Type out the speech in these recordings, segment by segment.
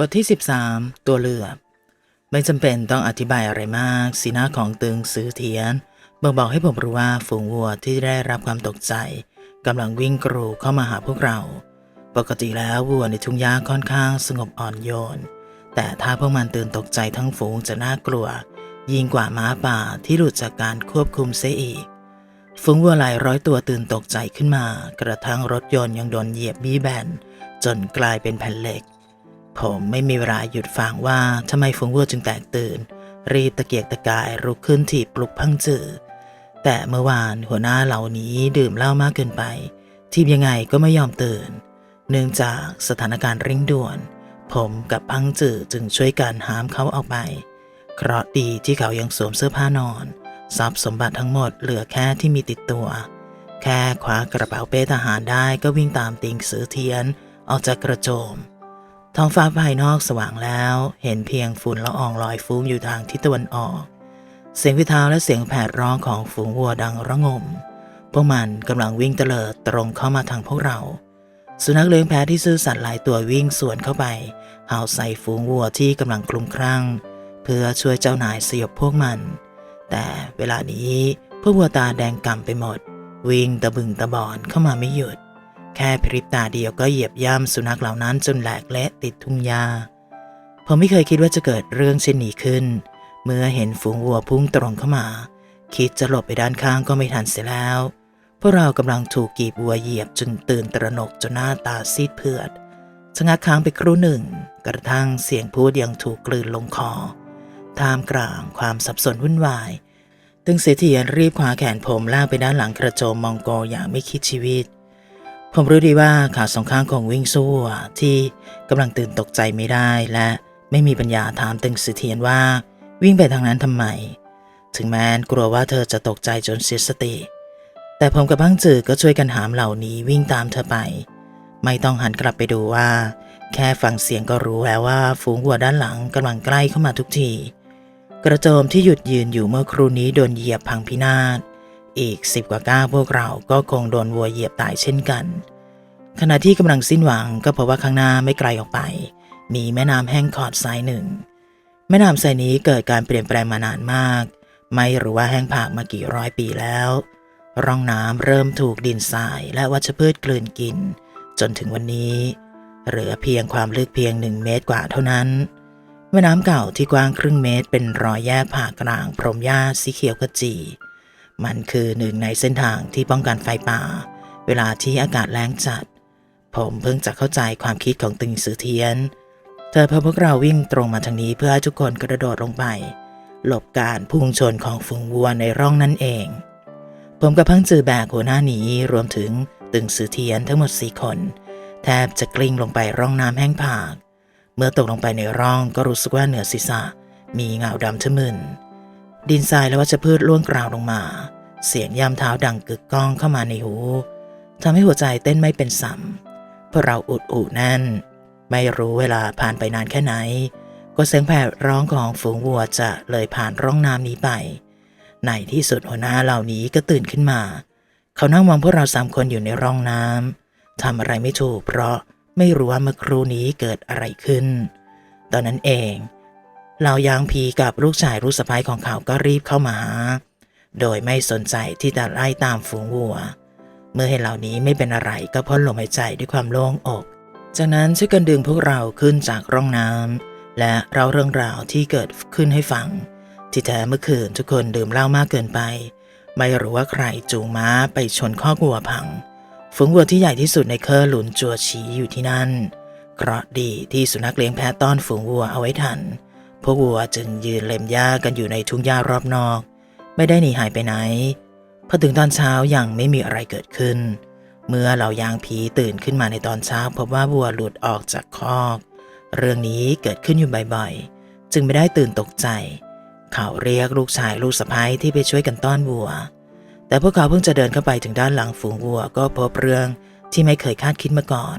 บทที่ 13 ตัวเลือบไม่จำเป็นต้องอธิบายอะไรมาก สีหน้าของตึงซื้อเทียนบอกบอกให้ผมรู้ว่าฝูงวัวที่ได้รับความตกใจกำลังวิ่งกรูเข้ามาหาพวกเรา ปกติแล้ววัวในทุ่งหญ้าค่อนข้างสงบอ่อนโยน แต่ถ้าพวกมันตื่นตกใจทั้งฝูงจะน่ากลัว ยิ่งกว่าม้าป่าที่หลุดจากการควบคุมเสียอีก ฝูงวัวหลายร้อยตัวตื่นตกใจขึ้นมา กระทั่งรถยนต์ยังโดนเหยียบบี้แบนจนกลายเป็นแผ่นเหล็ก ผมไม่มีเวลาหยุดฟังว่าทำไมฝูงวัวจึงแตกตื่น รีบตะเกียกตะกายรุกขึ้นถีบปลุกพังจือแต่เมื่อวานหัวหน้าเหล่านี้ดื่มเหล้ามากเกินไป ทีมยังไงก็ไม่ยอมตื่น เนื่องจากสถานการณ์เร่งด่วน ผมกับพังจือจึงช่วยกันหามเขาออกไปเคราะดีที่เขายังสวมเสื้อผ้านอน ทรัพย์สมบัติทั้งหมดเหลือแค่ที่มีติดตัว แค่คว้ากระเป๋าเป้ทหารได้ก็วิ่งตามติงสือเทียน ออกจากกระโจม ท้องฟ้าภายนอกสว่างแล้ว เห็นเพียงฝุ่นละอองลอยฟุ้งอยู่ทางทิศตะวันออก เสียงวิทาและเสียงแผดร้องของฝูงวัวดังระงม พวกมันกำลังวิ่งเตลิดตรงเข้ามาทางพวกเรา สุนัขเลี้ยงแพะที่ซื่อสัตย์หลายตัววิ่งสวนเข้าไปเห่าใส่ฝูงวัวที่กำลังคลุมครั่ง เพื่อช่วยเจ้านายสยบพวกมัน แต่เวลานี้พวกวัวตาแดงก่ำไปหมด วิ่งตะบึงตะบอนเข้ามาไม่หยุด แค่พริบตาเดียวก็เหยียบย่ำสุนัขเหล่านั้นจนแหลกเละติดทุ่งหญ้าผมไม่เคยคิดว่าจะเกิดเรื่องเช่นนี้ขึ้น เมื่อเห็นฝูงวัวพุ่งตรงเข้ามา คิดจะหลบไปด้านข้างก็ไม่ทันเสียแล้วพวกเรากำลังถูกกีบวัวเหยียบจนตื่นตระหนกจนหน้าตาซีดเผือดชะงักค้างไปครู่หนึ่ง กระทั่งเสียงพูดยังถูกกลืนลงคอท่ามกลางความสับสนวุ่นวาย ตึงเสถียรรีบคว้าแขนผมลากไปด้านหลังกระโจมมองโกอย่างไม่คิดชีวิต ผมรู้ดีว่าขาสองข้างของวิ่งสู้ที่กำลังตื่นตกใจไม่ได้ และไม่มีปัญญาถามตึงเสถียรว่า วิ่งไปทางนั้นทำไม ถึงแม้นกลัวว่าเธอจะตกใจจนเสียสติ แต่ผมกับพังจือก็ช่วยกันหามเหล่านี้วิ่งตามเธอไป ไม่ต้องหันกลับไปดูว่า แค่ฟังเสียงก็รู้แล้วว่าฝูงวัวด้านหลังกำลังใกล้เข้ามาทุกที กระโจมที่หยุดยืนอยู่เมื่อครู่นี้โดนเหยียบพังพินาศ อีกสิบกว่าก้าวพวกเราก็คงโดนวัวเหยียบตายเช่นกัน ขณะที่กำลังสิ้นหวังก็เพราะว่าข้างหน้าไม่ไกลออกไป มีแม่น้ำแห้งขอดสายหนึ่ง แม่น้ำสายนี้เกิดการเปลี่ยนแปลงมานานมาก ไม่รู้ว่าแห้งผากมากี่ร้อยปีแล้ว ร่องน้ำเริ่มถูกดินทรายและวัชพืชกลืนกิน จนถึงวันนี้ เหลือเพียงความลึกเพียงหนึ่งเมตรกว่าเท่านั้นแม่น้ำเก่าที่กว้างครึ่งเมตรเป็นรอยแยกผ่ากลางพรมหญ้าสีเขียวขจี มันคือหนึ่งในเส้นทางที่ป้องกันไฟป่า เวลาที่อากาศแล้งจัด ผมเพิ่งจะเข้าใจความคิดของตึงสือเทียน เธอพาพวกเราวิ่งตรงมาทางนี้เพื่อให้ทุกคนกระโดดลงไป หลบการพุ่งชนของฝูงวัวในร่องนั่นเอง ผมกับพังจือแบกหัวหน้าหนีรวมถึงตึงสือเทียนทั้งหมดสี่คน แทบจะกลิ้งลงไปร่องน้ำแห้งผาก เมื่อตกลงไปในร่องก็รู้สึกว่าเหนือศีรษะ มีเงาดำทะมึน ดินทรายและวัชพืชล่วงกราวลงมา เสียงย่ำเท้าดังกึกก้องเข้ามาในหูทำให้หัวใจเต้นไม่เป็นสัมพราะเราอุดอูแน่น ไม่รู้เวลาผ่านไปนานแค่ไหน ก็เสียงแผ่ร้องของฝูงวัวจะเลยผ่านร่องน้ำนี้ไปในที่สุดหัวหน้าเหล่านี้ก็ตื่นขึ้นมา เขานั่งมองพวกเราสามคนอยู่ในร่องน้ำทำอะไรไม่ถูกเพราะไม่รู้ว่าเมื่อครู่นี้เกิดอะไรขึ้น ตอนนั้นเอง เหล่ายางพีกับลูกชายลูกสะใภ้ของเขาก็รีบเข้ามาหา โดยไม่สนใจที่จะไล่ตามฝูงวัว เมื่อเห็นเหล่านี้ไม่เป็นอะไรก็พ่นลมหายใจด้วยความโล่งอก จากนั้นช่วยกันดึงพวกเราขึ้นจากร่องน้ำและเล่าเรื่องราวที่เกิดขึ้นให้ฟัง ที่แท้เมื่อคืนทุกคนดื่มเหล้ามากเกินไป ไม่รู้ว่าใครจูงม้าไปชนข้อกวัวพัง ฝูงวัวที่ใหญ่ที่สุดในเคอหลุนจัวฉีอยู่ที่นั่น เคราะดีที่สุนัขเลี้ยงแพะต้อนฝูงวัวเอาไว้ทัน พวกวัวจึงยืนเล็มหญ้ากันอยู่ในทุ่งหญ้ารอบนอก ไม่ได้หนีหายไปไหนพอถึงตอนเช้ายังไม่มีอะไรเกิดขึ้น เมื่อเหล่ายางผีตื่นขึ้นมาในตอนเช้าพบว่าวัวหลุดออกจากคอก เรื่องนี้เกิดขึ้นอยู่บ่อยๆ จึงไม่ได้ตื่นตกใจ เขาเรียกลูกชายลูกสะพ้ยที่ไปช่วยกันต้อนวัว แต่พวกเขาเพิ่งจะเดินเข้าไปถึงด้านหลังฝูงวัวก็พบเรื่องที่ไม่เคยคาดคิดมาก่อน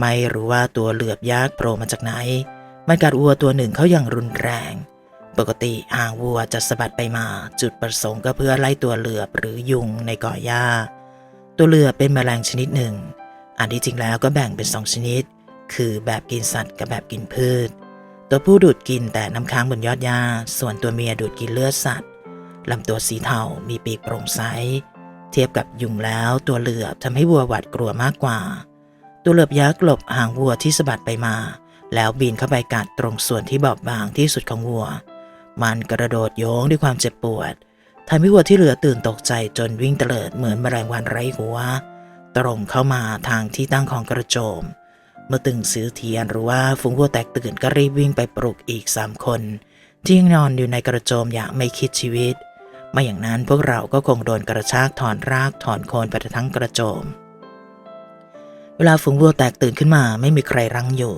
ไม่รู้ว่าตัวเหลือบยักษ์โผล่มาจากไหน มันกัดวัวตัวหนึ่งเขาอย่างรุนแรง ปกติหางวัวจะสะบัดไปมา จุดประสงค์ก็เพื่อไล่ตัวเหลือบหรือยุงในก่อหญ้า ตัวเหลือบเป็นแมลงชนิดหนึ่ง อันที่จริงแล้วก็แบ่งเป็นสองชนิด คือแบบกินสัตว์กับแบบกินพืช ตัวผู้ดูดกินแต่น้ำค้างบนยอดหญ้า ส่วนตัวเมียดูดกินเลือดสัตว์ลำตัวสีเทา มีปีกโปร่งใส เทียบกับยุงแล้วตัวเหลือบทำให้วัวหวาดกลัวมากกว่า ตัวเหลือบยักษ์หลบหางวัวที่สะบัดไปมา แล้วบินเข้าไปกัดตรงส่วนที่บอบบางที่สุดของวัว มันกระโดดโยงด้วยความเจ็บปวดทำให้วัวที่เหลือตื่นตกใจจนวิ่งเตลิดเหมือนแมลงวันไร้หัว ตรงเข้ามาทางที่ตั้งของกระโจม เมื่อตึงซื้อเทียนหรือว่าฝูงวัวแตกตื่นก็รีบวิ่งไปปลุกอีกสามคนที่ยังนอนอยู่ในกระโจมอย่างไม่คิดชีวิต ไม่อย่างนั้นพวกเราก็คงโดนกระชากถอนรากถอนโคนไปทั้งกระโจม เวลาฝูงวัวแตกตื่นขึ้นมาไม่มีใครรั้งอยู่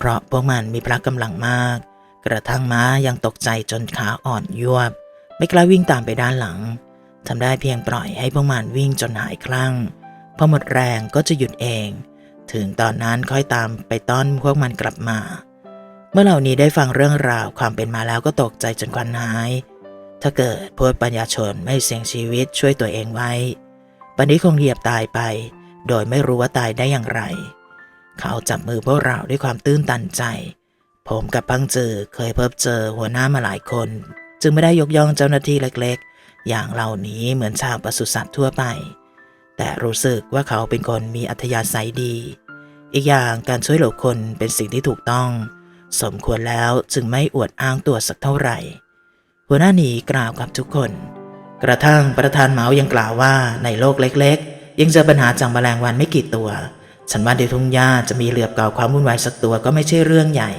เพราะพวกมันมีพละกำลังมาก กระทั่งม้ายังตกใจจนขาอ่อนยวบ ไม่กล้าวิ่งตามไปด้านหลังทำได้เพียงปล่อยให้พวกมันวิ่งจนหายคลั่งพอหมดแรงก็จะหยุดเอง ถึงตอนนั้นค่อยตามไปต้อนพวกมันกลับมา เมื่อเหล่านี้ได้ฟังเรื่องราวความเป็นมาแล้วก็ตกใจจนควันหาย ถ้าเกิดพวกปัญญาชนไม่เสี่ยงชีวิตช่วยตัวเองไว้ปันนี้คงเหยียบตายไป โดยไม่รู้ว่าตายได้อย่างไร เขาจับมือพวกเราด้วยความตื้นตันใจ ผมกับพังจือเคยพบเจอหัวหน้ามาหลายคน จึงไม่ได้ยกย่องเจ้าหน้าที่เล็กๆ อย่างเหล่านี้เหมือนชาวปศุสัตว์ทั่วไป แต่รู้สึกว่าเขาเป็นคนมีอัธยาศัยดี อีกอย่างการช่วยเหลือคนเป็นสิ่งที่ถูกต้อง สมควรแล้วจึงไม่อวดอ้างตัวสักเท่าไหร่ หัวหน้าหนีกล่าวกับทุกคน กระทั่งประธานเหมายังกล่าวว่าในโลกเล็ก ๆ ยังเจอปัญหาจากแมลงวันไม่กี่ตัว ฉันว่าในทุ่งหญ้าจะมีเหลือบเก่าความวุ่นวายสักตัวก็ไม่ใช่เรื่องใหญ่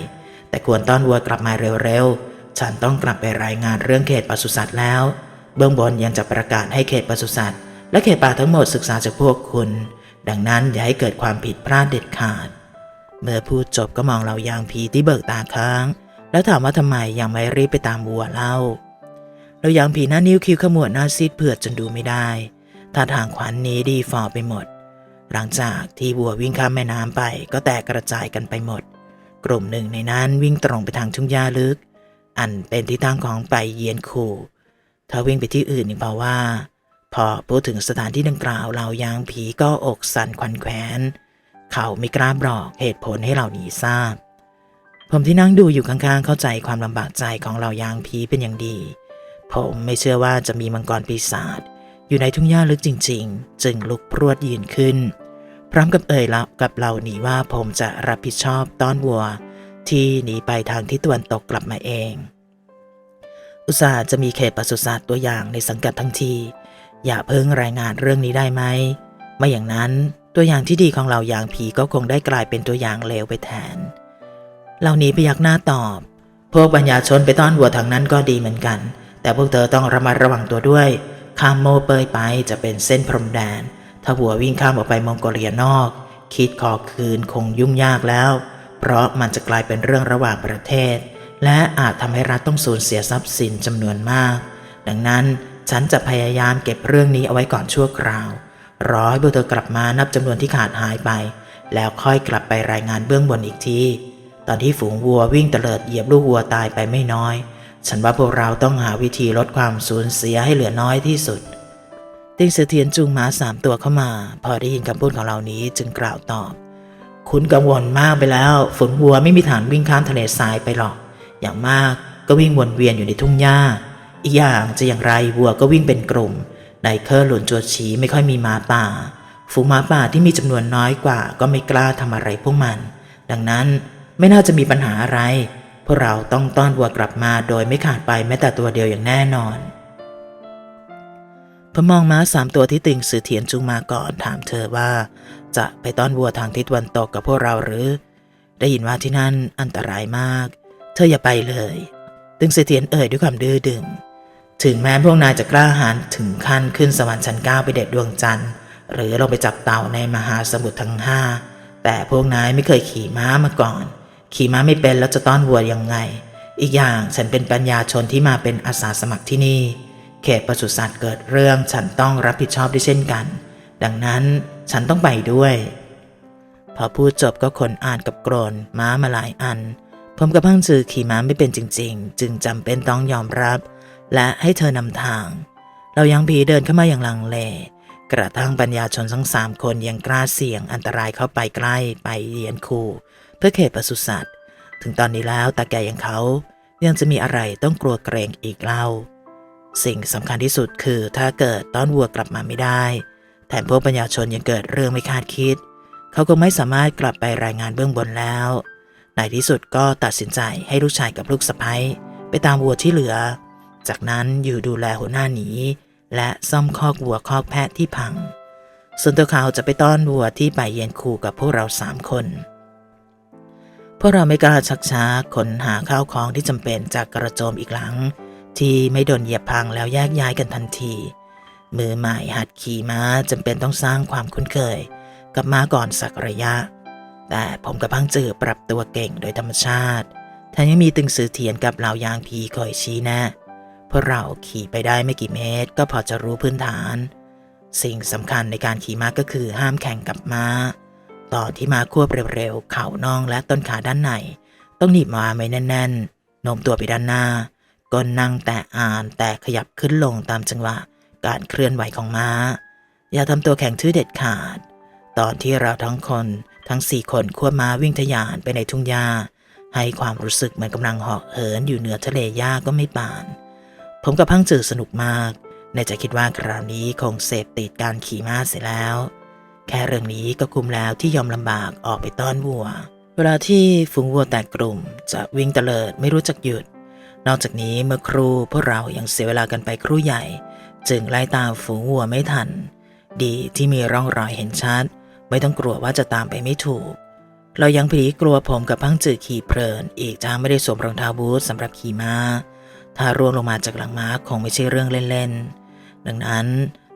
แต่ควรต้อนวัวกลับมาเร็วๆ ฉันต้องกลับไปรายงานเรื่องเขตปศุสัตว์แล้ว เบื้องบนยังจะประกาศให้เขตปศุสัตว์และเขตป่าทั้งหมดศึกษาจากพวกคุณ ดังนั้นอย่าให้เกิดความผิดพลาดเด็ดขาด เมื่อพูดจบก็มองเรายางผีที่เบิกตาค้าง แล้วถามว่าทำไมยังไม่รีบไปตามวัวเล่าเรายางผีหน้านิ้วคิ้วขมวดหน้าซีดเผือดจนดูไม่ได้ท่าทางขวัญนนี้ดีฟอไปหมด หลังจากที่วัววิ่งข้ามแม่น้ำไปก็แตกกระจายกันไปหมด กลุ่มหนึ่งในนั้นวิ่งตรงไปทางทุ่งหญ้าลึก อันเป็นที่ตั้งของไปเยียนคูถ้าวิ่งไปที่อื่นนี่เปล่าว่า พอพูดถึงสถานที่ดังกล่าวเรายางผีก็อกสั่นควันแขวนเขาไม่กล้าบอกเหตุผลให้เหล่านี้ทราบ ผมที่นั่งดูอยู่ข้างๆ เข้าใจความลำบากใจของเหล่ายางผีเป็นอย่างดี ผมไม่เชื่อว่าจะมีมังกรปีศาจอยู่ในทุ่งหญ้าลึกจริง ๆ จึงลุกพรวดยืนขึ้น พร้อมกับเอ่ยละกับเหล่านี้ว่าผมจะรับผิดชอบต้อนวัว ที่หนีไปทางทิศตะวันตกกลับมาเอง อุตส่าห์จะมีเขตปศุสัตว์ตัวอย่างในสังกัดทั้งที อย่าเพิ่งรายงานเรื่องนี้ได้ไหม ไม่อย่างนั้นตัวอย่างที่ดีของเราอย่างผีก็คงได้กลายเป็นตัวอย่างเลวไปแทน เหล่านี้พยักหน้าตอบ พวกปัญญาชนไปต้อนวัวทางนั้นก็ดีเหมือนกัน แต่พวกเธอต้องระมัดระวังตัวด้วย ข้ามโมเปยไปจะเป็นเส้นพรมแดน ถ้าวัววิ่งข้ามออกไปมองโกเลียนอก คิดขอคืนคงยุ่งยากแล้ว เพราะมันจะกลายเป็นเรื่องระหว่างประเทศ และอาจทำให้รัฐต้องสูญเสียทรัพย์สินจำนวนมาก ดังนั้นฉันจะพยายามเก็บเรื่องนี้เอาไว้ก่อนชั่วคราว รอให้พวกเธอกลับมานับจำนวนที่ขาดหายไป แล้วค่อยกลับไปรายงานเบื้องบนอีกทีตอนที่ฝูงวัววิ่งเตลิดเหยียบลูกวัวตายไปไม่น้อย ฉันว่าพวกเราต้องหาวิธีลดความสูญเสียให้เหลือน้อยที่สุด ติงเสถียรจูงม้าสามตัวเข้ามา พอได้ยินคำพูดของเหล่านี้จึงกล่าวตอบ คุณกังวลมากไปแล้วฝูงวัวไม่มีทางวิ่งข้ามทะเลทรายไปหรอก อย่างมากก็วิ่งวนเวียนอยู่ในทุ่งหญ้า อีกอย่างจะอย่างไรวัวก็วิ่งเป็นกลุ่มในเคอร์หลุนจวดฉีไม่ค่อยมีม้าป่า ฝูงม้าป่าที่มีจำนวนน้อยกว่า ก็ไม่กล้าทำอะไรพวกมัน ดังนั้นไม่น่าจะมีปัญหาอะไร พวกเราต้องต้อนวัวกลับมาโดยไม่ขาดไปแม้แต่ตัวเดียวอย่างแน่นอน พมองม้าสามตัวที่ติงสือเทียนจูงมาก่อนถามเธอว่า จะไปต้อนวัวทางทิศตะวันตกกับพวกเราหรือ ได้ยินว่าที่นั่นอันตรายมาก เธออย่าไปเลยตึงสือเถียรเอ่ยด้วยความดื้อดึง ถึงแม้พวกนายจะกล้าหาญถึงขั้นขึ้นสวรรค์ชั้นเก้าไปเด็ดดวงจันทร์ หรือลงไปจับเต่าในมหาสมุทรทั้งห้าแต่พวกนายไม่เคยขี่ม้ามาก่อน ขี่ม้าไม่เป็นแล้วจะต้อนวัวยังไง อีกอย่างฉันเป็นปัญญาชนที่มาเป็นอาสาสมัครที่นี่ เขตปศุสัตว์เกิดเรื่องฉันต้องรับผิดชอบด้วยเช่นกัน ดังนั้นฉันต้องไปด้วย พอพูดจบก็ขนอ่านกับโกรนม้ามาหลายอัน ผมกับพังจือขี่ม้าไม่เป็นจริง ๆ จึงจำเป็นต้องยอมรับ และให้เธอนำทาง เรายังผีเดินเข้ามาอย่างลังเล กระทั่งปัญญาชนทั้งสามคนยังกล้าเสี่ยงอันตรายเข้าไปใกล้ไปเรียนคูเพื่อเขตปศุสัตว์ ถึงตอนนี้แล้วตาแก่อย่างเขายังจะมีอะไรต้องกลัวเกรงอีกเล่า สิ่งสำคัญที่สุดคือถ้าเกิดต้อนวัวกลับมาไม่ได้ แถมพวกปัญญาชนยังเกิดเรื่องไม่คาดคิด เขาก็ไม่สามารถกลับไปรายงานเบื้องบนแล้วในที่สุดก็ตัดสินใจให้ลูกชายกับลูกสะใภ้ไปตามวัวที่เหลือ จากนั้นอยู่ดูแลหัวหน้าหนีและซ่อมคอกวัวคอกแพะที่พัง ส่วนตัวเขาจะไปต้อนวัวที่ป่าเย็นคูกับพวกเราสามคนพวกเราไม่กล้าชักช้าขนหาข้าวของที่จำเป็นจากกระโจมอีกหลัง ที่ไม่โดนเหยียบพังแล้วแยกย้ายกันทันที มือใหม่หัดขี่ม้าจำเป็นต้องสร้างความคุ้นเคย กับม้าก่อนสักระยะ แต่ผมกับพังจือปรับตัวเก่งโดยธรรมชาติแถมยังมีตึงสือเทียนกับเหล่ายางพีคอยชี้แนะพวกเราขี่ไปได้ไม่กี่เมตร ก็พอจะรู้พื้นฐาน สิ่งสำคัญในการขี่ม้าก็คือห้ามแข่งกับม้า ตอนที่ม้าควบเร็วๆเข่าน่องและต้นขาด้านในต้องหนีบม้าไว้แน่นๆโน้มตัวไปด้านหน้า ก้นนั่งแต่อ่านแต่ขยับขึ้นลงตามจังหวะการเคลื่อนไหวของม้า อย่าทำตัวแข็งทื่อเด็ดขาด ตอนที่เราทั้งคนทั้งสี่คนควบม้าวิ่งทะยานไปในทุ่งหญ้าให้ความรู้สึกเหมือนกำลังเหาะเหินอยู่เหนือทะเลหญ้าก็ไม่ปาน ผมกับพังจือสนุกมาก ในใจคิดว่าคราวนี้คงเสพติดการขี่ม้าเสียแล้ว แค่เรื่องนี้ก็คุมแล้วที่ยอมลำบากออกไปต้อนวัว เวลาที่ฝูงวัวแตกกลุ่ม จะวิ่งเตลิดไม่รู้จักหยุด นอกจากนี้เมื่อครูพวกเรายังเสียเวลากันไปครู่ใหญ่ จึงไล่ตามฝูงวัวไม่ทัน ดีที่มีร่องรอยเห็นชัด ไม่ต้องกลัวว่าจะตามไปไม่ถูก เรายังผีกลัวผมกับพังจือขี่เพลิน อีกทั้งไม่ได้สวมรองเท้าบูทสำหรับขี่ม้า ถ้าร่วงลงมาจากหลังม้าคงไม่ใช่เรื่องเล่นๆ ดังนั้น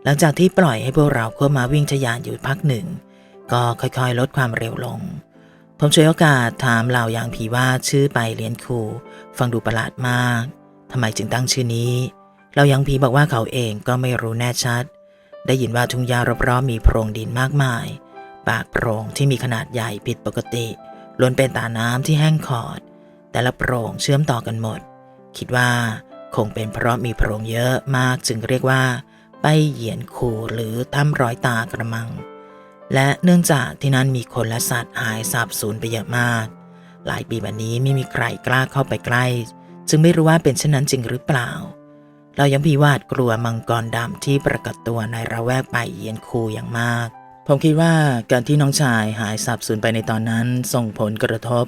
หลังจากที่ปล่อยให้พวกเราควบม้าวิ่งทะยานอยู่พักหนึ่ง ก็ค่อยๆ ลดความเร็วลง ผมช่วยโอกาสถามเหล่ายางผีว่าชื่อไปเลียนคูฟังดูประหลาดมากทำไมจึงตั้งชื่อนี้เรายังผีบอกว่าเขาเองก็ไม่รู้แน่ชัด ได้ยินว่าทุ่งหญ้ารอบๆมีโพรงดินมากมาย ปากโพรงที่มีขนาดใหญ่ผิดปกติล้วนเป็นตาน้ำที่แห้งขอด แต่ละโพรงเชื่อมต่อกันหมด คิดว่าคงเป็นเพราะมีโพรงเยอะมากจึงเรียกว่า ไปเหยียนคูหรือถ้ำร้อยตากระมัง และเนื่องจากที่นั่นมีคนและสัตว์หายสาบสูญไปเยอะมาก หลายปีมานี้ไม่มีใครกล้าเข้าไปใกล้ จึงไม่รู้ว่าเป็นเช่นนั้นจริงหรือเปล่า เรายังพีวาดกลัวมังกรดำที่ปรากฏตัวในระแวกป่าเยียนคูอย่างมาก ผมคิดว่าการที่น้องชายหายสาบสูญไปในตอนนั้นส่งผลกระทบ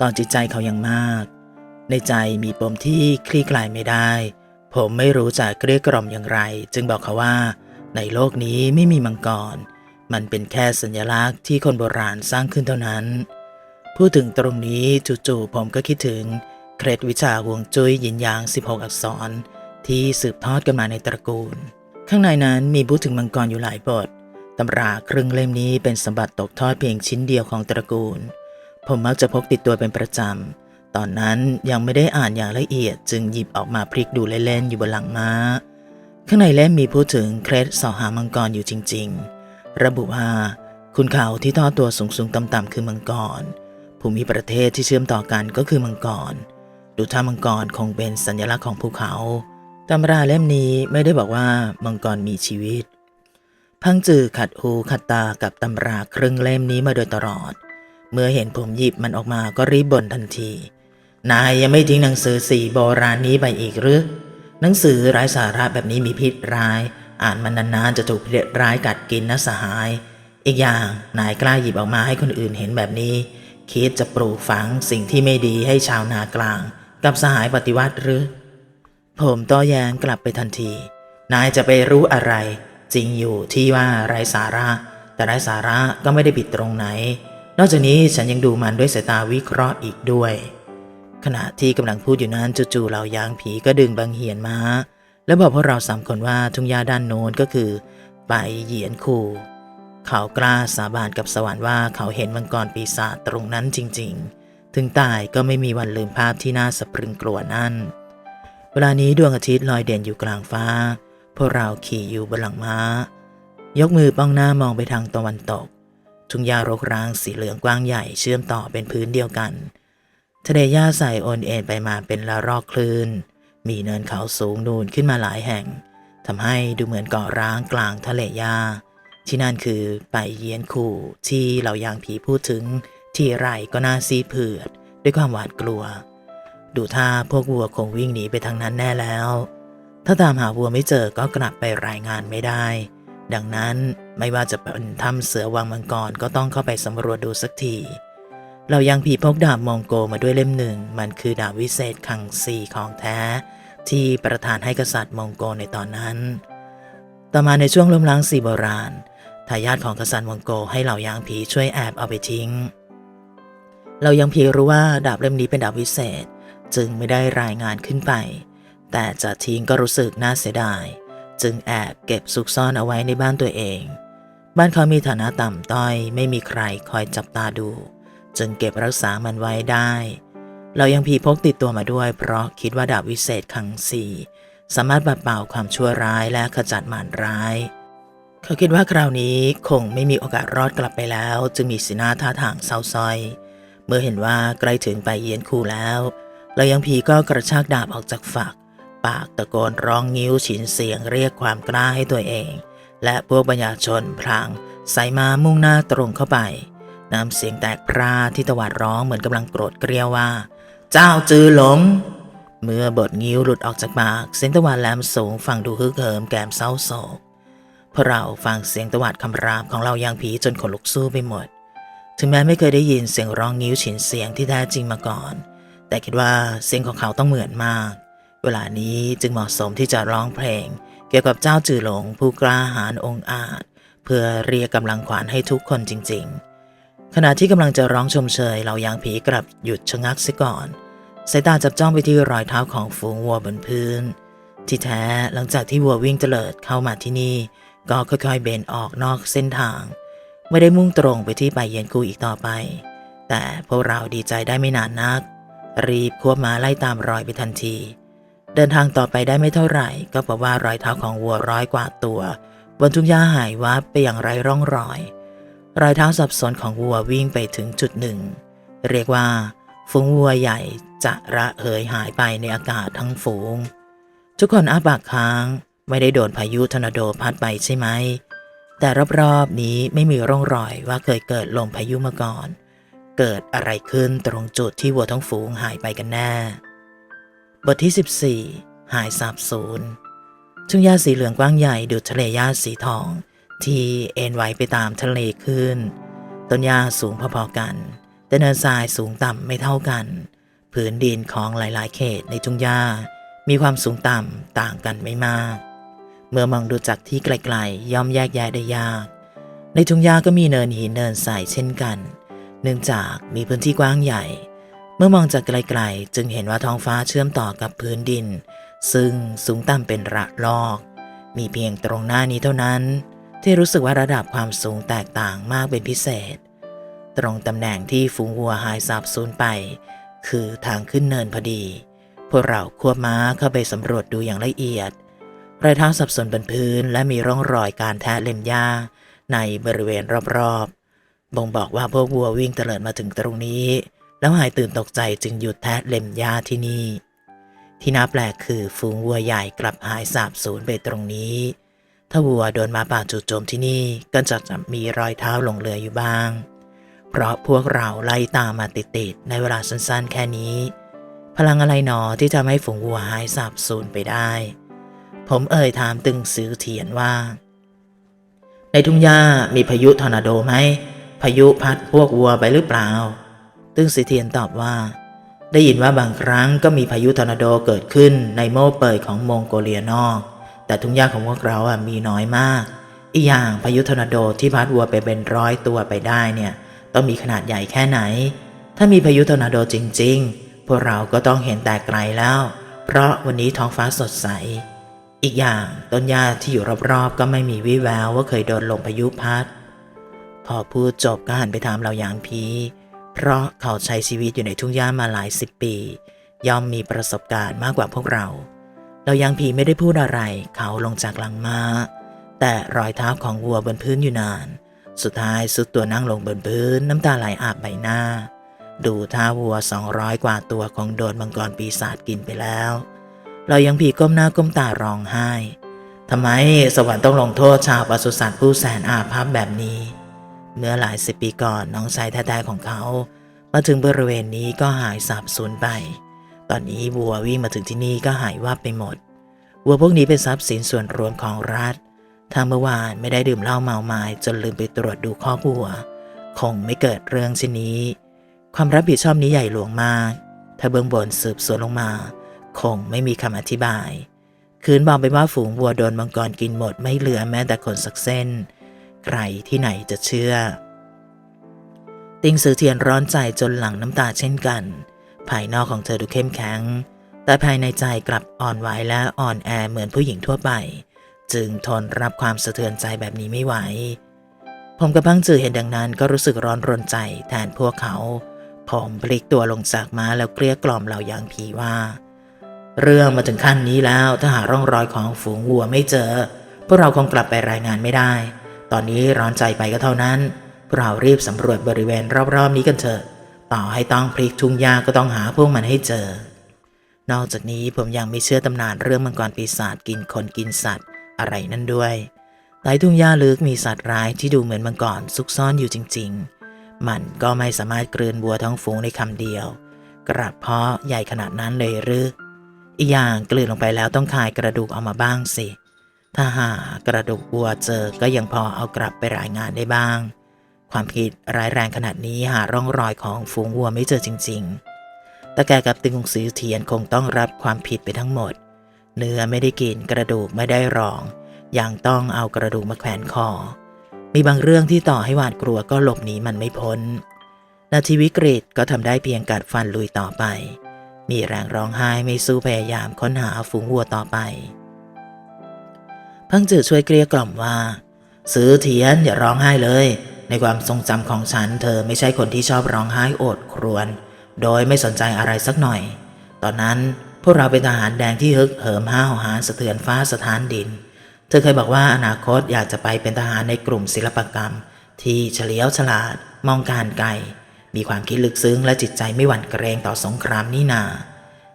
ต่อจิตใจเขาอย่างมาก ในใจมีปมที่คลี่คลายไม่ได้ ผมไม่รู้จะเกลี้ยกล่อมอย่างไร จึงบอกเขาว่า ในโลกนี้ไม่มีมังกร มันเป็นแค่สัญลักษณ์ที่คนโบราณสร้างขึ้นเท่านั้น พูดถึงตรงนี้จู่ๆผมก็คิดถึง เคล็ดวิชาห่วงจุ้ยหยินยาง 16 อักษร ที่สืบทอดกันมาในตระกูล ข้างในนั้นมีพูดถึงมังกรอยู่หลายบทตำราครึ่งเล่มนี้เป็นสมบัติตกทอดเพียงชิ้นเดียวของตระกูล ผมมักจะพกติดตัวเป็นประจำ ตอนนั้นยังไม่ได้อ่านอย่างละเอียด จึงหยิบออกมาพลิกดูเล่นๆอยู่บนหลังม้า ข้างในเล่มมีพูดถึงเคล็ดสอหามังกรอยู่จริง ๆ ระบุว่าคุณเขาที่ทอดตัวสูงๆต่ำๆคือมังกร ภูมิประเทศที่เชื่อมต่อกันก็คือมังกร ดูท่ามังกรคงเป็นสัญลักษณ์ของภูเขาตำราเล่มนี้ไม่ได้บอกว่ามังกรมีชีวิต พังจือขัดหูขัดตากับตำราครึ่งเล่มนี้มาโดยตลอด เมื่อเห็นผมหยิบมันออกมาก็รีบบ่นทันที นายยังไม่ทิ้งหนังสือสีโบราณนี้ไปอีกหรือหนังสือไร้สาระแบบนี้มีพิษร้าย อ่านมันนานๆจะถูกพิษร้ายกัดกินนะสหาย อีกอย่างนายกล้าหยิบออกมาให้คนอื่นเห็นแบบนี้ คิดจะปลูกฝังสิ่งที่ไม่ดีให้ชาวนากลาง กับสหายปฏิวัติหรือ ผมต้แยงกลับไปทันที นายจะไปรู้อะไร จริงอยู่ที่ว่าไร้สาระ แต่ไร้สาระก็ไม่ได้ผิดตรงไหน นอกจากนี้ฉันยังดูมันด้วยสายตาวิเคราะห์อีกด้วย ขณะที่กำลังพูดอยู่นั้นจู่ๆเหล่ายางผีก็ดึงบางเหียนมา แล้วบอกพวกเราสามคนว่าทุ่งหญ้าด้านโน้นก็คือไปเหยียนคูเขากล้าสาบานกับสวรรค์ว่าเขาเห็นมังกรปีศาจตรงนั้นจริง ๆ ถึงตายก็ไม่มีวันลืมภาพที่น่าสะพรึงกลัวนั่น เวลานี้ดวงอาทิตย์ลอยเด่นอยู่กลางฟ้า พวกเราขี่อยู่บนหลังม้า ยกมือป้องหน้ามองไปทางตะวันตก ทุ่งหญ้ารกร้างสีเหลืองกว้างใหญ่เชื่อมต่อเป็นพื้นเดียวกันทะเลหญ้าใสโอนเอ็นไปมาเป็นละรอกคลื่น มีเนินเขาสูงนูนขึ้นมาหลายแห่งทำให้ดูเหมือนเกาะร้างกลางทะเลหญ้าที่นั่นคือไปเยียนคู่ที่เหล่ายางผีพูดถึง ที่ไรก็น่าซีเผือด ด้วยความหวาดกลัว ดูท่าพวกวัวคงวิ่งหนีไปทางนั้นแน่แล้ว ถ้าตามหาวัวไม่เจอก็กลับไปรายงานไม่ได้ ดังนั้นไม่ว่าจะเป็นถ้ำเสือวังมังกรก็ต้องเข้าไปสำรวจดูสักทีเรายังผีพกดาบมองโกมาด้วยเล่มหนึ่ง มันคือดาบวิเศษขังสีของแท้ ที่ประทานให้กษัตริย์มองโกในตอนนั้น ต่อมาในช่วงล้มล้างสีโบราณทายาทของกษัตริย์มองโกให้เหล่ายางผีช่วยแอบเอาไปทิ้ง เรายังผีรู้ว่าดาบเล่มนี้เป็นดาบวิเศษจึงไม่ได้รายงานขึ้นไป แต่จะทิ้งก็รู้สึกน่าเสียดาย จึงแอบเก็บซุกซ่อนเอาไว้ในบ้านตัวเอง บ้านเขามีฐานะต่ำต้อย ไม่มีใครคอยจับตาดู จึงเก็บรักษามันไว้ได้ เรายังพีพกติดตัวมาด้วย เพราะคิดว่าดาบวิเศษขังสี่สามารถปัดเป่าความชั่วร้ายและขจัดมารร้าย เขาคิดว่าคราวนี้คงไม่มีโอกาสรอดกลับไปแล้ว จึงมีสีหน้าท่าทางเศร้าซ้อย เมื่อเห็นว่าใกล้ถึงไปเยียนคู่แล้วเรายังพีก็กระชากดาบออกจากฝัก ปากตะโกนร้องงิ้วฉินเสียงเรียกความกล้าให้ตัวเอง และพวกบัญญาชนพลางใส่มามุ่งหน้าตรงเข้าไปน้ำเสียงแตกพร่าที่ตะวัดร้องเหมือนกำลังโกรธเกรียวว่า เจ้าจือหลง เมื่อบทงิ้วหลุดออกจากปาก เสียงตะวัดแหลมสูงฟังดูฮึกเหิมแกมเศร้าโศกพวกเราฟังเสียงตะวัดคำรามของเรายางผีจนขนลุกสู้ไปหมด ถึงแม้ไม่เคยได้ยินเสียงร้องงิ้วฉินเสียงที่แท้จริงมาก่อน แต่คิดว่าเสียงของเขาต้องเหมือนมาก เวลานี้จึงเหมาะสมที่จะร้องเพลง เกี่ยวกับเจ้าจือหลงผู้กล้าหาญองอาจ เพื่อเรียกกำลังขวานให้ทุกคนจริง ๆ ขณะที่กำลังจะร้องชมเชยเรายางผีกลับหยุดชะงักเสียก่อนสายตาจับจ้องไปที่รอยเท้าของฝูงวัวบนพื้น ที่แท้หลังจากที่วัววิ่งเตลิดเข้ามาที่นี่ ก็ค่อยๆเบนออกนอกเส้นทาง ไม่ได้มุ่งตรงไปที่ไปเย็นกูอีกต่อไป แต่พวกเราดีใจได้ไม่นานนัก รีบควบมาไล่ตามรอยไปทันที เดินทางต่อไปได้ไม่เท่าไหร่ ก็พบว่ารอยเท้าของวัวร้อยกว่าตัว บนทุ่งหญ้าหายวับไปอย่างไร้ร่องรอย รอยเท้าสับสนของวัววิ่งไปถึงจุดหนึ่ง เรียกว่า ฝูงวัวใหญ่จะระเหยหายไปในอากาศทั้งฝูง ทุกคนอ้าปากค้าง ไม่ได้โดนพายุทอร์นาโดพัดไปใช่ไหม แต่รอบๆนี้ไม่มีร่องรอยว่าเคยเกิดลมพายุมาก่อน เกิดอะไรขึ้นตรงจุดที่วัวทั้งฝูงหายไปกันแน่ บทที่ 14 หายสาบสูญทุ่งหญ้าสีเหลืองกว้างใหญ่ดูทะเลหญ้าสีทอง ที่เอ็นไหวไปตามทะเลขึ้น ต้นหญ้าสูงพอๆกัน แต่เนินทรายสูงต่ำไม่เท่ากัน ผืนดินของหลายๆ เขตในทุ่งหญ้า มีความสูงต่ำต่างกันไม่มาก เมื่อมองดูจากที่ไกลๆ ย่อมแยกแยะได้ยาก ในทุ่งหญ้าก็มีเนินหินเนินทรายเช่นกัน เนื่องจากมีพื้นที่กว้างใหญ่ เมื่อมองจากไกลๆ จึงเห็นว่าท้องฟ้าเชื่อมต่อกับพื้นดิน ซึ่งสูงต่ำเป็นระลอก มีเพียงตรงหน้านี้เท่านั้น ที่รู้สึกว่าระดับความสูงแตกต่างมากเป็นพิเศษ ตรงตำแหน่งที่ฝูงวัวหายสาบสูญไป คือทางขึ้นเนินพอดี พวกเราควบม้าเข้าไปสำรวจดูอย่างละเอียดรอยเท้าสับสนบนพื้น และมีร่องรอยการแทะเล็มหญ้าในบริเวณรอบๆ บ่งบอกว่าพวกวัววิ่งเตลิดมาถึงตรงนี้ แล้วหายตื่นตกใจจึงหยุดแทะเล็มหญ้าที่นี่ ที่น่าแปลกคือฝูงวัวใหญ่กลับหายสาบสูญไปตรงนี้ ถ้าวัวโดนมาป่าจู่โจมที่นี่ก็จะมีรอยเท้าหลงเหลืออยู่บ้าง เพราะพวกเราไล่ตามมาติดๆในเวลาสั้นๆ แค่นี้ พลังอะไรหนอที่จะไม่ให้ฝูงวัวหายสาบสูญไปได้ ผมเอ่ยถามตึงซื้อเทียนว่า ในทุ่งหญ้ามีพายุทอร์นาโดไหมพายุพัดพวกวัวไปหรือเปล่า ตึงสีเทียนตอบว่า ได้ยินว่าบางครั้งก็มีพายุทอร์นาโดเกิดขึ้นในโม่เปิดของมองโกเลียนอก แต่ทุ่งหญ้าของพวกเราอะมีน้อยมาก อีกอย่างพายุทอร์นาโดที่พัดวัวไปเป็นร้อยตัวไปได้เนี่ย ต้องมีขนาดใหญ่แค่ไหน ถ้ามีพายุทอร์นาโดจริง ๆ พวกเราก็ต้องเห็นแต่ไกลแล้ว เพราะวันนี้ท้องฟ้าสดใส อีกอย่างต้นหญ้าที่อยู่รอบๆก็ไม่มีวี่แววว่าเคยโดนลมพายุพัด พอพูดจบก็หันไปถามเราอย่างพีเพราะเขาใช้ชีวิตอยู่ในทุ่งหญ้ามาหลายสิบปี ย่อมมีประสบการณ์มากกว่าพวกเรา เรายังพีไม่ได้พูดอะไร เขาลงจากหลังมา้า แต่รอยเท้าของวัวบนพื้นอยู่นาน สุดท้ายสุดตัวนั่งลงบนพื้นน้ำตาไหลอาบใบหน้า ดูท่าวัวสองร้อยกว่าตัวคงโดนมังกรปีศาจกินไปแล้ว เรายังผีก้มหน้าก้มตาร้องไห้ทำไมสวรรค์ต้องลงโทษชาวปศุสัตว์ผู้แสนอาภัพแบบนี้ เมื่อหลายสิบปีก่อนน้องชายแท้ๆของเขา มาถึงบริเวณนี้ก็หายสาบสูญไป ตอนนี้วัววิ่งมาถึงที่นี่ก็หายวับไปหมด วัวพวกนี้เป็นทรัพย์สินส่วนรวมของรัฐ ถ้าเมื่อวานไม่ได้ดื่มเหล้าเมาไม้จนลืมไปตรวจดูข้อวัว คงไม่เกิดเรื่องเช่นนี้ ความรับผิดชอบนี้ใหญ่หลวงมาก ถ้าเบื้องบนสืบสวนลงมา คงไม่มีคำอธิบาย คืนบอกไปว่าฝูงวัวโดนมังกรกินหมดไม่เหลือแม้แต่ขนสักเส้น ใครที่ไหนจะเชื่อ ติงสือเทียนร้อนใจจนหลั่งน้ำตาเช่นกัน ภายนอกของเธอดูเข้มแข็ง แต่ภายในใจกลับอ่อนไหวและอ่อนแอเหมือนผู้หญิงทั่วไป จึงทนรับความสะเทือนใจแบบนี้ไม่ไหว ผมกับพังจือเห็นดังนั้นก็รู้สึกร้อนรนใจแทนพวกเขา ผมพลิกตัวลงจากม้าแล้วเกลี้ยกล่อมเหล่ายางผีว่า เรื่องมาถึงขั้นนี้แล้วถ้าหาร่องรอยของฝูงวัวไม่เจอ พวกเราคงกลับไปรายงานไม่ได้ ตอนนี้ร้อนใจไปก็เท่านั้นพวกเรารีบสำรวจบริเวณรอบๆนี้กันเถอะ ต่อให้ต้องพลิกทุ่งหญ้าก็ต้องหาพวกมันให้เจอ นอกจากนี้ผมยังไม่เชื่อตำนานเรื่องมังกรปีศาจกินคนกินสัตว์อะไรนั่นด้วยใต้ทุ่งหญ้าลึกมีสัตว์ร้ายที่ดูเหมือนมังกรซุกซ่อนอยู่จริง ๆ มันก็ไม่สามารถกลืนวัวทั้งฝูงในคำเดียว กระเพาะใหญ่ขนาดนั้นเลยหรืออีกอย่างกลืนลงไปแล้วต้องคายกระดูกออกมาบ้างสิ ถ้าหากระดูกวัวเจอก็ยังพอเอากลับไปรายงานได้บ้าง ความผิดร้ายแรงขนาดนี้หาร่องรอยของฝูงวัวไม่เจอจริงๆแต่แกกับตึงกงสีเทียนคงต้องรับความผิดไปทั้งหมด เนื้อไม่ได้กินกระดูกไม่ได้รอง ยังต้องเอากระดูกมาแขวนคอ มีบางเรื่องที่ต่อให้หวาดกลัวก็หลบหนีมันไม่พ้น นาทีวิกฤตก็ทำได้เพียงกัดฟันลุยต่อไป มีแรงร้องไห้ไม่สู้พยายามค้นหาฝูงวัวต่อไป พังจือช่วยเกลี้ยกล่อมว่า ซื้อเทียนอย่าร้องไห้เลย ในความทรงจำของฉัน เธอไม่ใช่คนที่ชอบร้องไห้โอดครวญโดยไม่สนใจอะไรสักหน่อย ตอนนั้นพวกเราเป็นทหารแดงที่ฮึกเหิมห้าวหาญสะเทือนฟ้าสถานดิน เธอเคยบอกว่าอนาคตอยากจะไปเป็นทหารในกลุ่มศิลปกรรม ที่เฉลียวฉลาดมองการไกล มีความคิดลึกซึ้งและจิตใจไม่หวั่นเกรงต่อสงครามนี่นา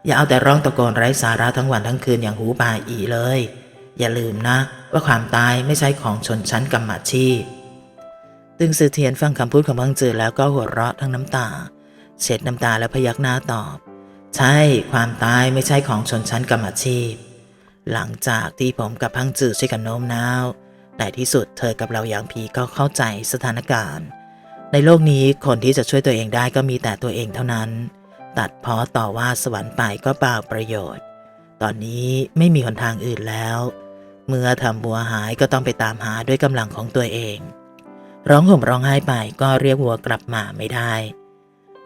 อย่าเอาแต่ร้องตะโกนไร้สาระทั้งวันทั้งคืนอย่างหูปลาอีเลย อย่าลืมนะ ว่าความตายไม่ใช่ของชนชั้นกรรมอาชีพ ตึงสือเทียนฟังคำพูดของพังจือแล้วก็หัวเราะทั้งน้ำตา เช็ดน้ำตาและพยักหน้าตอบ ใช่ความตายไม่ใช่ของชนชั้นกรรมอาชีพ หลังจากที่ผมกับพังจือช่วยกันโน้มน้าวในที่สุดเธอกับเราอย่างผีก็เข้าใจสถานการณ์ ในโลกนี้คนที่จะช่วยตัวเองได้ก็มีแต่ตัวเองเท่านั้น ตัดเพ้อต่อว่าสวรรค์ไปก็เปล่าประโยชน์ ตอนนี้ไม่มีหนทางอื่นแล้ว เมื่อทำบัวหายก็ต้องไปตามหาด้วยกำลังของตัวเอง ร้องห่มร้องไห้ไปก็เรียกวัวกลับมาไม่ได้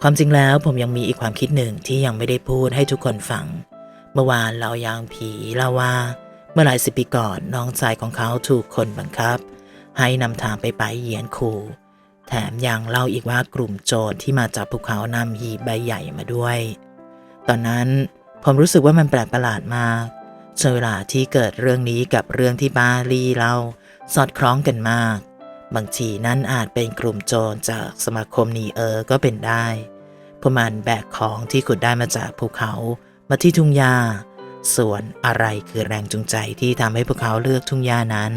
ความจริงแล้วผมยังมีอีกความคิดหนึ่งที่ยังไม่ได้พูดให้ทุกคนฟัง เมื่อวานเรายางผีเล่าว่า เมื่อหลายสิบปีก่อนน้องชายของเขาถูกคนบังคับ ให้นำทางไปไปเหยียนคูแถมยังเล่าอีกว่ากลุ่มโจรที่มาจากภูเขานำหีบใบใหญ่มาด้วย ตอนนั้นผมรู้สึกว่ามันแปลกประหลาดมากช่วงเวลาที่เกิดเรื่องนี้กับเรื่องที่บาลีเล่าสอดคล้องกันมาก บางทีนั้นอาจเป็นกลุ่มโจรจากสมาคมนีเออร์ก็เป็นได้ พวกมันแบกของที่ขุดได้มาจากภูเขามาที่ทุ่งหญ้า ส่วนอะไรคือแรงจูงใจที่ทำให้พวกเขาเลือกทุ่งหญ้านั้น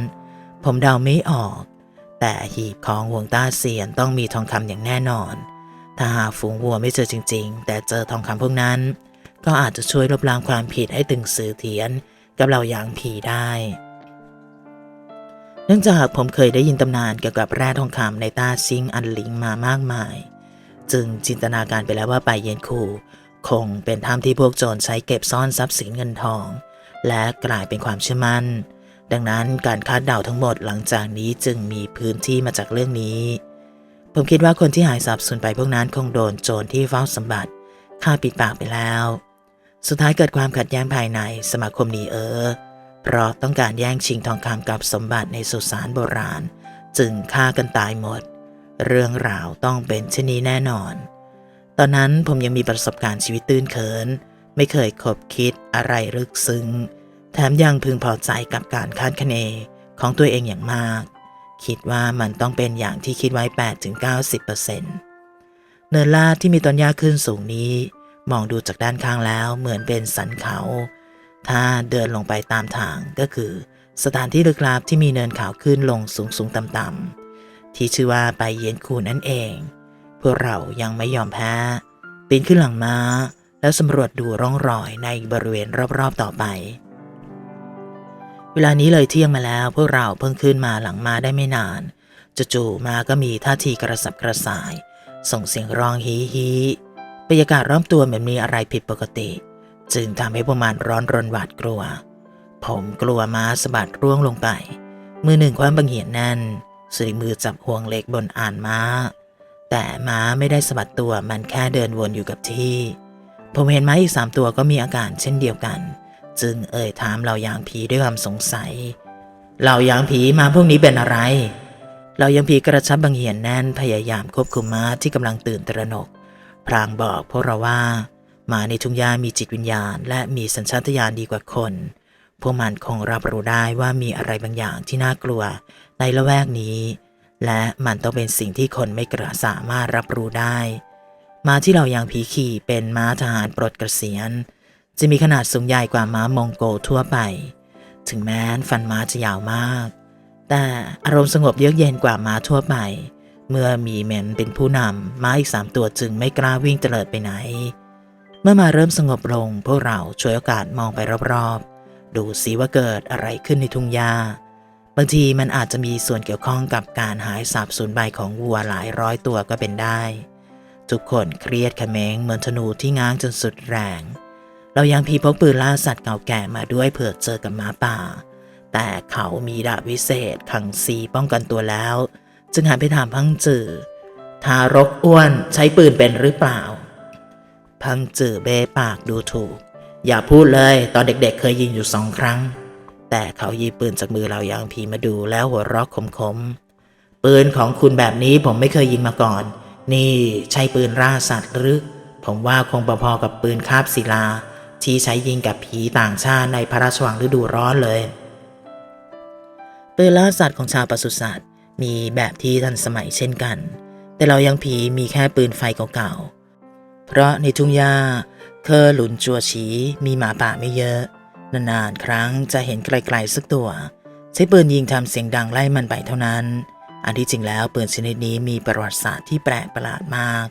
ผมเดาไม่ออก แต่หีบของห่วงต้าเซียนต้องมีทองคำอย่างแน่นอน ถ้าหาฝูงวัวไม่เจอจริง ๆ แต่เจอทองคำพวกนั้น ก็อาจจะช่วยลบล้างความผิดให้ตึงสือเทียนกับเราอย่างผีได้ นื่องจากผมเคยได้ยินตำนานเกี่ยวกับแร่ทองคำในตาซิงอันหลิงมามากมาย จึงจินตนาการไปแล้วว่าไปเย็นคูคงเป็นถ้ำที่พวกโจรใช้เก็บซ่อนทรัพย์สินเงินทอง และกลายเป็นความเชื่อมั่น ดังนั้นการคาดเดาทั้งหมดหลังจากนี้จึงมีพื้นที่มาจากเรื่องนี้ ผมคิดว่าคนที่หายสับสูญไปพวกนั้นคงโดนโจรที่เฝ้าสมบัติฆ่าปิดปากไปแล้ว สุดท้ายเกิดความขัดแย้งภายในสมาคมนีเออ เพราะต้องการแย่งชิงทองคำกับสมบัติในสุสานโบราณ จึงฆ่ากันตายหมด เรื่องราวต้องเป็นเช่นนี้แน่นอน ตอนนั้นผมยังมีประสบการณ์ชีวิตตื้นเขิน ไม่เคยคบคิดอะไรลึกซึ้ง แถมยังพึงพอใจกับการคาดคะเนของตัวเองอย่างมาก คิดว่ามันต้องเป็นอย่างที่คิดไว้ 8-90%เนินลาดที่มีต้นหญ้าขึ้นสูงนี้ มองดูจากด้านข้างแล้วเหมือนเป็นสันเขา ถ้าเดินลงไปตามทางก็คือ สถานที่ลึกลับที่มีเนินเขาขึ้นลงสูงสูงต่ำต่ำที่ชื่อว่าไปเย็นคูนั่นเอง พวกเรายังไม่ยอมแพ้ปีนขึ้นหลังม้า แล้วสำรวจดูร่องรอยในบริเวณรอบๆต่อไป เวลานี้เลยเที่ยงมาแล้วพวกเราเพิ่งขึ้นมาหลังม้าได้ไม่นานจู่ๆมาก็มีท่าทีกระสับกระส่าย ส่งเสียงร้องฮีฮีบรรยากาศรอบตัวเหมือนมีอะไรผิดปกติ จึงทำให้ประมาณร้อนรนหวาดกลัว ผมกลัวม้าสะบัดร่วงลงไป มือหนึ่งคว้าบังเหียนแน่นส่อมือจับห่วงเหล็กบนอ่านม้า แต่ม้าไม่ได้สะบัดตัวมันแค่เดินวนอยู่กับที่ ผมเห็นม้าอีกสามตัวก็มีอาการเช่นเดียวกัน จึงเอ่ยถามเหล่ายางผีด้วยความสงสัย เหล่ายางผีมาพวกนี้เป็นอะไร เหล่ายางผีกระชับบังเหียนแน่นพยายามควบคุมม้าที่กำลังตื่นตระหนก พรางบอกพวกเราว่า หมาในทุ่งหญ้ามีจิตวิญญาณ และมีสัญชาตญาณดีกว่าคน พวกมันคงรับรู้ได้ว่ามีอะไรบางอย่างที่น่ากลัว ในละแวกนี้ และมันต้องเป็นสิ่งที่คนไม่กระสามารถรับรู้ได้ม้าที่เรายังผีขี่เป็นม้าทหารปลดเกษียณ จะมีขนาดสูงใหญ่กว่าม้ามองโกทั่วไป ถึงแม้นฟันม้าจะยาวมาก แต่อารมณ์สงบเยือกเย็นกว่าม้าทั่วไป เมื่อมีเมนเป็นผู้นำม้าอีกสามตัวจึงไม่กล้าวิ่งเตลิดไปไหน เมื่อมาเริ่มสงบลงพวกเราช่วยโอกาสมองไปรอบๆ ดูสิว่าเกิดอะไรขึ้นในทุ่งหญ้า บางทีมันอาจจะมีส่วนเกี่ยวข้องกับการหายสาบสูญไปของวัวหลายร้อยตัวก็เป็นได้ ทุกคนเครียดขมงเหมือนธนูที่ง้างจนสุดแรง เรายังพีพกปืนล่าสัตว์เก่าแก่มาด้วยเผื่อเจอกับหมาป่า แต่เขามีดาบวิเศษขังซีป้องกันตัวแล้ว จึงหันไปถามพังจือทารกอ้วนใช้ปืนเป็นหรือเปล่า พังจือเบปากดูถูก อย่าพูดเลยตอนเด็กๆเคยยิงอยู่สองครั้ง แต่เขายิบปืนจากมือเรายางพีมาดูแล้วหัวเราะคมๆ ปืนของคุณแบบนี้ผมไม่เคยยิงมาก่อน นี่ใช่ปืนล่าสัตว์หรือ ผมว่าคงพอๆกับปืนคาบศิลา ที่ใช้ยิงกับผีต่างชาติในพระราชวังฤดูร้อนเลย ปืนล่าสัตว์ของชาวปศุสัตว์มีแบบที่ทันสมัยเช่นกัน แต่เรายังผีมีแค่ปืนไฟเก่าๆ เพราะในทุ่งหญ้าเคอหลุนจัวฉีมีหมาป่าไม่เยอะ นานๆครั้งจะเห็นไกลๆสักตัว ใช้ปืนยิงทำเสียงดังไล่มันไปเท่านั้น อันที่จริงแล้วปืนชนิดนี้มีประวัติศาสตร์ที่แปลกประหลาดมาก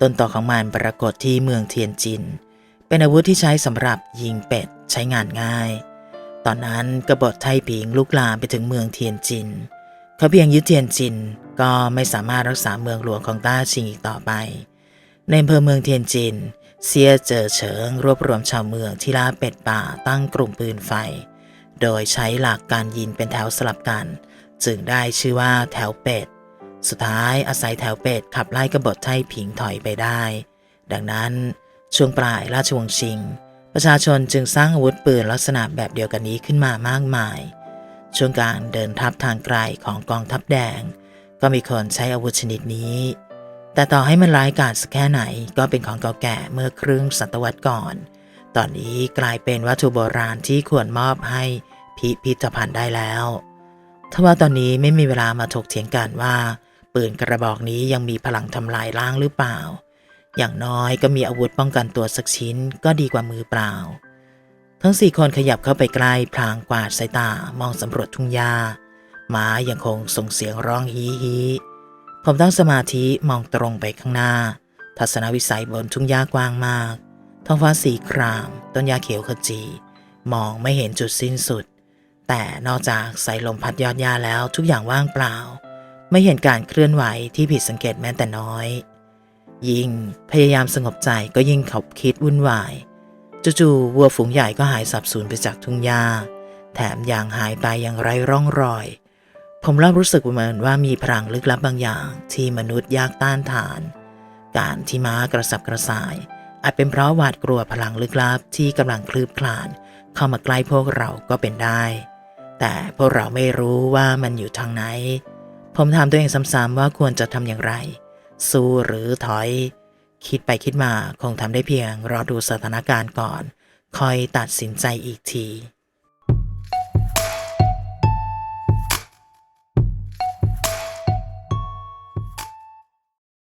ต้นต่อของมันปรากฏที่เมืองเทียนจิน เป็นอาวุธที่ใช้สำหรับยิงเป็ดใช้งานง่าย ตอนนั้นกบฏไทผิงลุกลามไปถึงเมืองเทียนจิน เขาเพียงยึดเทียนจินก็ไม่สามารถรักษาเมืองหลวงของต้าชิงอีกต่อไป ในอำเภอเมืองเทียนจิน เซียเจอเฉิงรวบรวมชาวเมืองที่ล่าเป็ดป่าตั้งกลุ่มปืนไฟ โดยใช้หลักการยิงเป็นแถวสลับกัน จึงได้ชื่อว่าแถวเป็ด สุดท้ายอาศัยแถวเป็ดขับไล่กบฏไทผิงถอยไปได้ ดังนั้นช่วงปลายราชวงศ์ชิง ประชาชนจึงสร้างอาวุธปืนลักษณะแบบเดียวกันนี้ขึ้นมามากมาย ช่วงการเดินทัพทางไกลของกองทัพแดง ก็มีคนใช้อาวุธชนิดนี้ แต่ต่อให้มันร้ายกาจสักแค่ไหนก็เป็นของเก่าแก่เมื่อครึ่งศตวรรษก่อน ตอนนี้กลายเป็นวัตถุโบราณที่ควรมอบให้พิพิธภัณฑ์ได้แล้วทว่าตอนนี้ไม่มีเวลามาถกเถียงกันว่า ปืนกระบอกนี้ยังมีพลังทำลายล้างหรือเปล่า อย่างน้อยก็มีอาวุธป้องกันตัวสักชิ้นก็ดีกว่ามือเปล่า ทั้งสี่คนขยับเข้าไปใกล้พลางกวาดสายตามองสำรวจทุ่งหญ้าหมายังคงส่งเสียงร้องฮีฮี ผมตั้งสมาธิมองตรงไปข้างหน้า ทัศนวิสัยบนทุ่งหญ้ากว้างมาก ท้องฟ้าสีคราม ต้นหญ้าเขียวขจี มองไม่เห็นจุดสิ้นสุด แต่นอกจากสายลมพัดยอดหญ้าแล้วทุกอย่างว่างเปล่า ไม่เห็นการเคลื่อนไหวที่ผิดสังเกตแม้แต่น้อย ยิ่งพยายามสงบใจก็ยิ่งขับคิดวุ่นวายจู่ๆวัวฝูงใหญ่ก็หายสับสูญไปจากทุ่งหญ้า แถมยังหายไปอย่างไร้ร่องรอย ผมเริ่มรู้สึกเหมือนว่ามีพลังลึกลับบางอย่าง ที่มนุษย์ยากต้านทาน การที่ม้ากระสับกระส่าย อาจเป็นเพราะหวาดกลัวพลังลึกลับที่กำลังคลืบคลาน เข้ามาใกล้พวกเราก็เป็นได้ แต่พวกเราไม่รู้ว่ามันอยู่ทางไหน ผมถามตัวเองซ้ำๆว่าควรจะทำอย่างไร สู้หรือถอย คิดไปคิดมาคงทำได้เพียงรอดูสถานการณ์ก่อน คอยตัดสินใจอีกที